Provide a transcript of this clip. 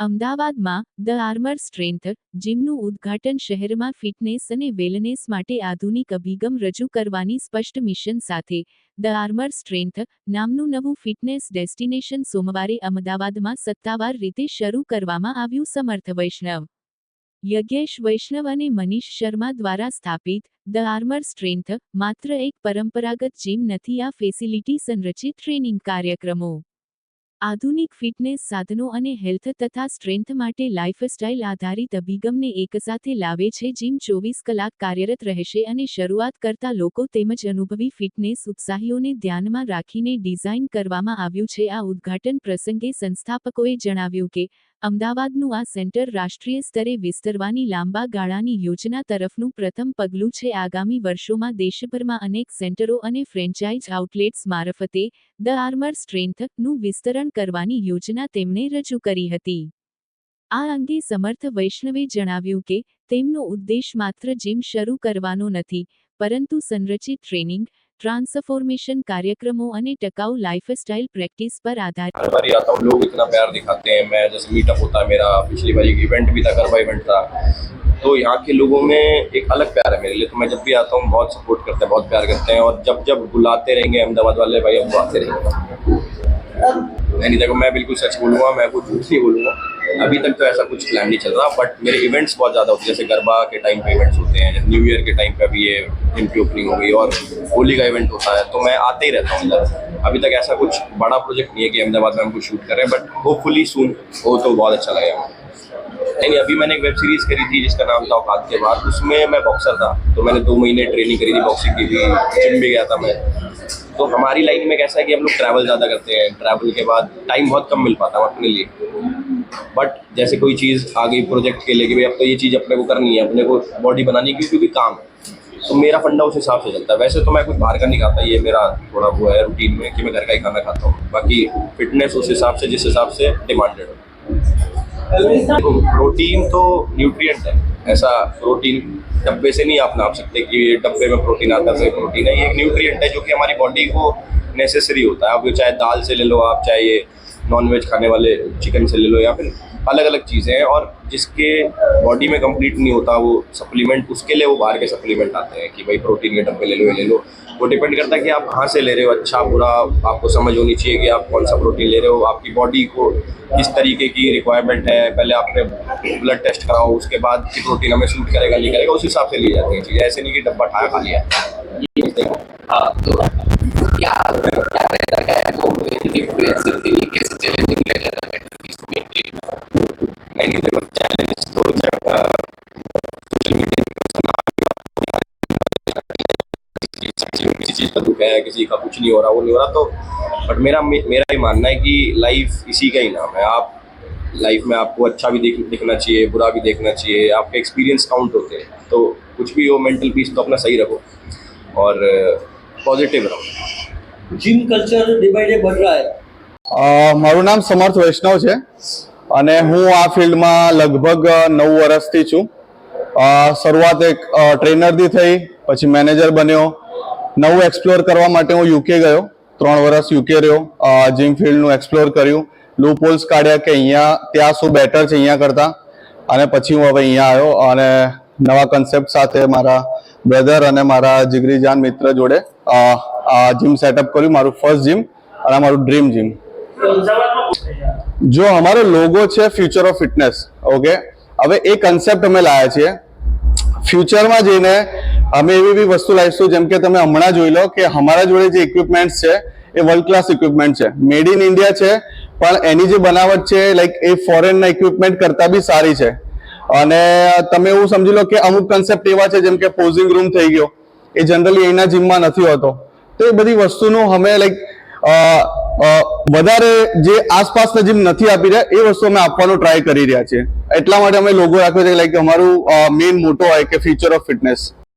અમદાવાદમાં, the armour strength, જીમનું ઉદ્ઘાટન શહેરમાં ફિટનેસ અને વેલનેસ માટે આધુનિક અભિગમ રજૂ કરવાની સ્પષ્ટ મિશન સાથે, ધ આર્મર સ્ટ્રેન્થ નામનું નવું ફિટનેસ ડેસ્ટિનેશન સોમવારે અમદાવાદમાં સત્તાવાર રીતે શરૂ કરવામાં આવ્યું સમર્થ વૈષ્ણવ. યજ્ઞેશ વૈષ્ણવ અને મનીષ શર્મા દ્વારા સ્થાપિત, ધ આર્મર સ્ટ્રેન્થ માત્ર એક પરંપરાગત જીમ નથી આ ફેસિલિટી સંરચિત ટ્રેનિંગ કાર્યક્રમો. આધુનિક ફિટનેસ સાધનો અને હેલ્થ તથા સ્ટ્રેન્થ માટે લાઇફસ્ટાઇલ આધારિત અભિગમને એકસાથે લાવે છે, જીમ ચોવીસ કલાક કાર્યરત રહેશે અને શરૂઆત કરતા લોકો તેમજ અનુભવી ફિટનેસ ઉત્સાહીઓને ધ્યાનમાં રાખીને ડિઝાઇન કરવામાં આવ્યું છે. આ ઉદ્ઘાટન પ્રસંગે સંસ્થાપકોએ જણાવ્યું કે અમદાવાદનું આ સેન્ટર રાષ્ટ્રીય સ્તરે વિસ્તરવાની લાંબા ગાળાની યોજના તરફનું પ્રથમ પગલું છે આગામી વર્ષોમાં દેશભરમાં અનેક સેન્ટરો અને ફ્રેન્ચાઇઝ આઉટલેટ્સ મારફતે ધ આર્મર સ્ટ્રેન્થનું વિસ્તરણ કરવાની યોજના તેમણે રજૂ કરી હતી. આ અંગે સમર્થ વૈષ્ણવે જણાવ્યું કે, તેમનો ઉદ્દેશ માત્ર જીમ શરૂ કરવાનો નથી, પરંતુ સંરચિત ટ્રેનિંગ ટ્રાન્સફોર્મેશન કાર્યક્રમો અને ટકાઉ લાઇફસ્ટાઇલ પ્રેક્ટિસ પર આધારિત हर बार ही आता हूँ लोग इतना प्यार दिखाते हैं मैं जैसे मीटअप होता है मेरा पिछली बार एक इवेंट भी था गरबा इवेंट था तो यहाँ के लोगों में एक अलग प्यार है मेरे लिए तो मैं जब भी आता हूँ बहुत सपोर्ट करते हैं बहुत प्यार करते हैं और जब जब बुलाते रहेंगे अहमदाबाद वाले भाई अब आते रहेंगे नहीं देखो मैं बिल्कुल सच बोलूँगा मैं कुछ झूठ नहीं बोलूँगा अभी तक तो ऐसा कुछ प्लान नहीं चल रहा बट मेरे इवेंट्स बहुत ज़्यादा होते हैं। जैसे गरबा के टाइम पे इवेंट्स होते हैं न्यू ईयर के टाइम पे अभी ये जिम की ओपनिंग हो गई और होली का इवेंट होता है तो मैं आते ही रहता हूँ इधर अभी तक ऐसा कुछ बड़ा प्रोजेक्ट नहीं है कि अहमदाबाद में हम कुछ शूट कर रहे हैं बट होपफुली सून हो तो बहुत अच्छा लगेगा। नहीं, अभी मैंने एक वेब सीरीज़ करी थी जिसका नाम था औकात के बाद। उसमें मैं बॉक्सर था तो मैंने दो महीने ट्रेनिंग करी थी बॉक्सिंग की थी जिम भी गया था मैं। तो हमारी लाइन में कैसा है कि हम लोग ट्रैवल ज़्यादा करते हैं। ट्रैवल के बाद टाइम बहुत कम मिल पाता है अपने लिए। बट जैसे कोई चीज़ आ गई प्रोजेक्ट के लिए कि भाई अब तो ये चीज़ अपने को करनी है, अपने को बॉडी बनानी है, क्योंकि काम तो मेरा फंडा उस हिसाब से चलता है। वैसे तो मैं कुछ बाहर का नहीं खाता, ये मेरा थोड़ा वो है रूटीन में कि मैं घर का ही खाना खाता हूँ। बाकी फिटनेस उस हिसाब से, जिस हिसाब से डिमांडेड है। प्रोटीन तो न्यूट्रिएंट है। ऐसा प्रोटीन डब्बे से नहीं आप नाप सकते कि डब्बे में प्रोटीन आता है तो प्रोटीन है। ये एक न्यूट्रिएंट है जो कि हमारी बॉडी को नेसेसरी होता है। आप चाहे दाल से ले लो आप, चाहे ये नॉन वेज खाने वाले चिकन से ले लो या फिर अलग अलग चीज़ें हैं और जिसके बॉडी में कंप्लीट नहीं होता वो सप्लीमेंट उसके लिए वो बाहर के सप्लीमेंट आते हैं कि भाई प्रोटीन के डब्बे ले लो, ये ले लो। वो डिपेंड करता है कि आप कहाँ से ले रहे हो अच्छा बुरा, आपको समझ होनी चाहिए कि आप कौन सा प्रोटीन ले रहे हो, आपकी बॉडी को किस तरीके की रिक्वायरमेंट है, पहले आपने ब्लड टेस्ट कराओ, उसके बाद की प्रोटीन हमें सूट करेगा, नहीं करेगा, उस हिसाब से ली जाती है। ऐसे नहीं कि डब्बा ठाया, खा लिया। हाँ तो है किसी का कुछ नहीं हो रहा वो नहीं हो रहा तो बट मेरा मेरा ही मानना है कि लाइफ इसी का ही नाम है आप लाइफ में आपको अच्छा भी देख दिखना चाहिए बुरा भी देखना चाहिए आपके एक्सपीरियंस काउंट होते हैं तो कुछ भी हो मेंटल पीस तो अपना सही रखो और पॉजिटिव रहो gym culture day by day बढ़ रहा है અ, મારું નામ સમર્થ વૈષ્ણવ છે અને હું આ ફિલ્ડમાં લગભગ નવ વર્ષથી છું અ, શરૂઆત એક અ, ટ્રેનરથી થઈ પછી મેનેજર બન્યો નવું એક્સપ્લોર કરવા માટે હું યુકે ગયો. ત્રણ વર્ષ યુકે રહ્યો. જીમ ફિલ્ડનું એક્સપ્લોર કર્યું. લૂપહોલ્સ કાઢ્યા કે અહીંયા ત્યાં શું બેટર છે અહીંયા કરતાં. અને પછી હું હવે અહીંયા આવ્યો અને નવા કન્સેપ્ટ સાથે મારા બ્રધર અને મારા જીગરીજાન મિત્ર જોડે આ જીમ સેટઅપ કર્યું. મારું ફર્સ્ટ જીમ અને મારું ડ્રીમ જીમ જો અમારો લોગો છે ફ્યુચર ઓફ ફિટનેસ ઓકે હવે એ કન્સેપ્ટ અમે લાયા છીએ. ફ્યુચરમાં જઈને અમે એવી એવી વસ્તુ લાવીશું, જેમ કે તમે હમણાં જોઈ લો કે અમારા જોડે જે ઇક્વિપમેન્ટ્સ છે, એ વર્લ્ડ ક્લાસ ઇક્વિપમેન્ટ છે. મેડ ઇન ઇન્ડિયા છે, પણ એની જે બનાવટ છે લાઈક એ ફોરેનના ઇક્વિપમેન્ટ કરતાં બી સારી છે. અને તમે એવું સમજી લો કે અમુક કન્સેપ્ટ એવા છે, જેમ કે પોઝિંગ રૂમ થઈ ગયો. એ જનરલી અહીંના જીમમાં નથી હોતો. તો એ બધી વસ્તુનું અમે લાઈક વધારે જે આસપાસના જીમ નથી આપી રહ્યા, એ વસ્તુ અમે આપવાનો ટ્રાય કરી રહ્યા છીએ. એટલા માટે અમે લોગો રાખ્યો છે લાઈક અમારું મેઇન મોટો હોય કે ફ્યુચર ઓફ ફિટનેસ